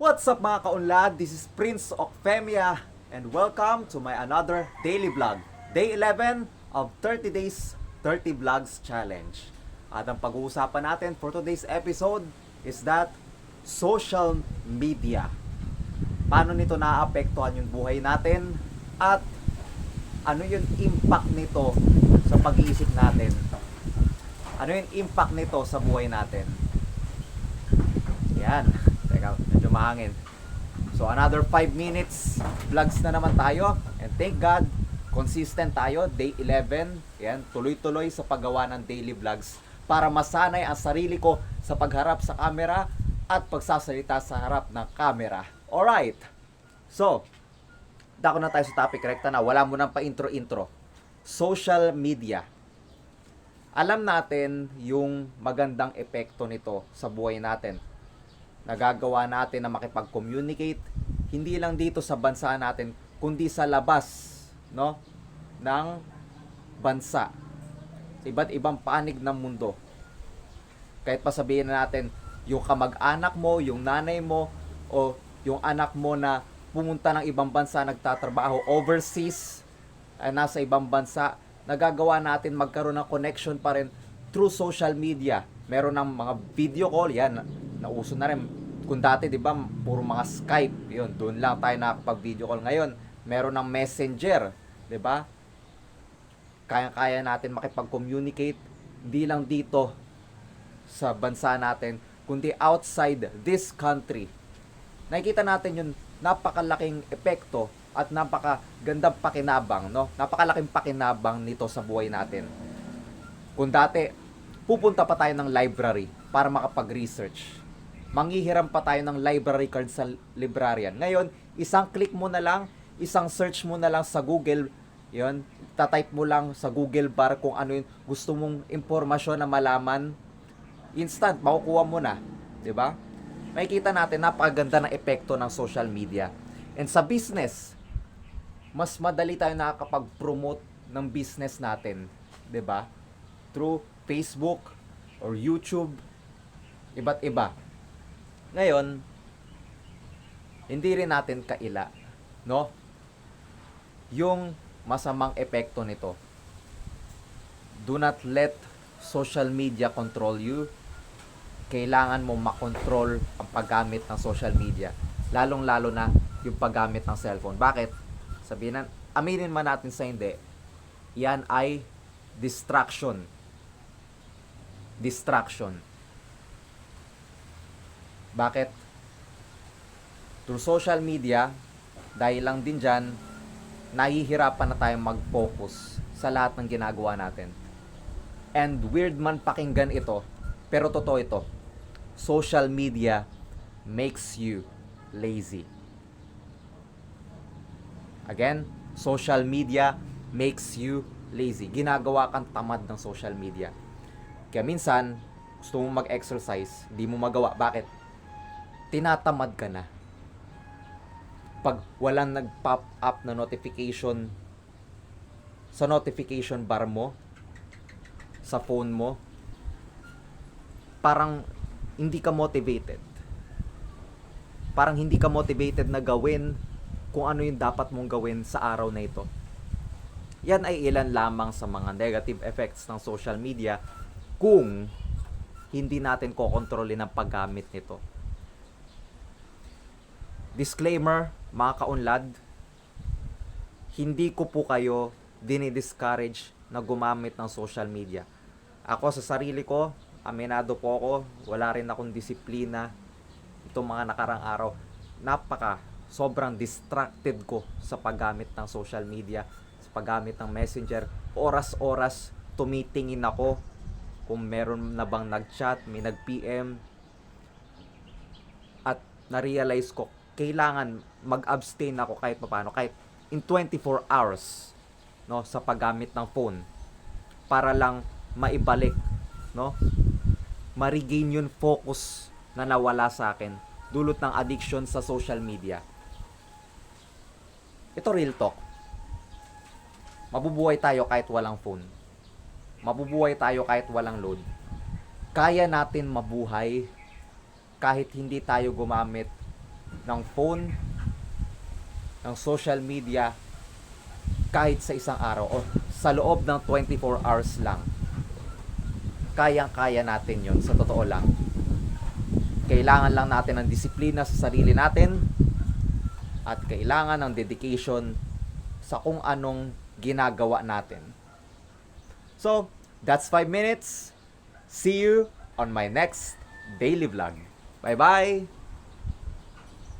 What's up mga kaunlad? This is Prince Ocfemia and welcome to my another daily vlog. Day 11 of 30 Days 30 Vlogs Challenge. At ang pag-uusapan natin for today's episode is that social media. Paano nito naapektuhan yung buhay natin at ano yung impact nito sa pag-iisip natin? Ano yung impact nito sa buhay natin? Yan. Teka, medyo mahangin. So another 5 minutes vlogs na naman tayo. And thank God, consistent tayo. Day 11. Yan, tuloy-tuloy sa paggawa ng daily vlogs para masanay ang sarili ko sa pagharap sa camera at pagsasalita sa harap ng camera. Alright. So, dako na tayo sa topic. Rekta na. Wala mo nang pa-intro-intro. Social media alam natin yung magandang epekto nito sa buhay natin. Nagagawa natin na makipag-communicate hindi lang dito sa bansa natin kundi sa labas no ng bansa sa iba't ibang panig ng mundo. Kahit pa sabihin na natin yung kamag-anak mo, yung nanay mo o yung anak mo na pumunta ng ibang bansa nagtatrabaho overseas ay nasa ibang bansa nagagawa natin magkaroon ng connection pa rin through social media. Meron ng mga video call, yan, na- nauso na rin. Kung dati, di ba, puro mga Skype, yun, doon lang tayo nakapag-video call. Ngayon, meron ng Messenger, di ba? Kaya-kaya natin makipag-communicate, hindi lang dito sa bansa natin, kundi outside this country. Nakikita natin yung napakalaking epekto at napakagandang pakinabang, no? Napakalaking pakinabang nito sa buhay natin. Kung dati, pupunta pa tayo ng library para makapag-research. Manghihiram pa tayo ng library card sa librarian. Ngayon, isang click mo na lang, isang search mo na lang sa Google, yon tatype mo lang sa Google bar kung ano yung gusto mong impormasyon na malaman, instant, makukuha mo na. ba? Makikita natin napakaganda ng epekto ng social media. And sa business, mas madali tayo nakakapag-promote ng business natin, ba? Through Facebook or YouTube, iba't iba. Ngayon, hindi rin natin kaila, no? Yung masamang epekto nito. Do not let social media control you. Kailangan mo makontrol ang paggamit ng social media. Lalong-lalo na yung paggamit ng cellphone. Bakit? Sabihin na, aminin man natin sa hindi, yan ay distraction. Distraction. Bakit? Through social media, dahil lang din dyan, nahihirapan na tayong mag-focus sa lahat ng ginagawa natin. And weird man pakinggan ito, pero totoo ito. Social media makes you lazy. Again, social media makes you lazy. Ginagawa kang tamad ng social media. Kaya minsan, gusto mo mag-exercise, hindi mo magawa. Bakit? Tinatamad ka na. Pag walang nag-pop up na notification sa notification bar mo, sa phone mo, parang hindi ka motivated. Parang hindi ka motivated na gawin kung ano yung dapat mong gawin sa araw na ito. Yan ay ilan lamang sa mga negative effects ng social media kung hindi natin kokontrolin ang paggamit nito. Disclaimer, mga kaunlad, hindi ko po kayo dinidiscourage na gumamit ng social media. Ako sa sarili ko, aminado po ako, wala rin akong disiplina itong mga nakarang araw. Napaka, sobrang distracted ko sa paggamit ng social media, sa paggamit ng messenger. Oras-oras, tumitingin ako kung meron na bang nag-chat, may nag-PM. At na-realize ko, kailangan mag-abstain ako kahit paano, kahit in 24 hours no sa paggamit ng phone para lang maibalik no ma-regain yung focus na nawala sa akin dulot ng addiction sa social media. Ito real talk. Mabubuhay tayo kahit walang phone. Mabubuhay tayo kahit walang load. Kaya natin mabuhay kahit hindi tayo gumamit ng phone, ng social media, kahit sa isang araw o sa loob ng 24 hours lang. Kayang-kaya natin yon sa totoo lang. Kailangan lang natin ng disiplina sa sarili natin at kailangan ng dedication sa kung anong ginagawa natin. So, that's 5 minutes. See you on my next daily vlog. Bye-bye!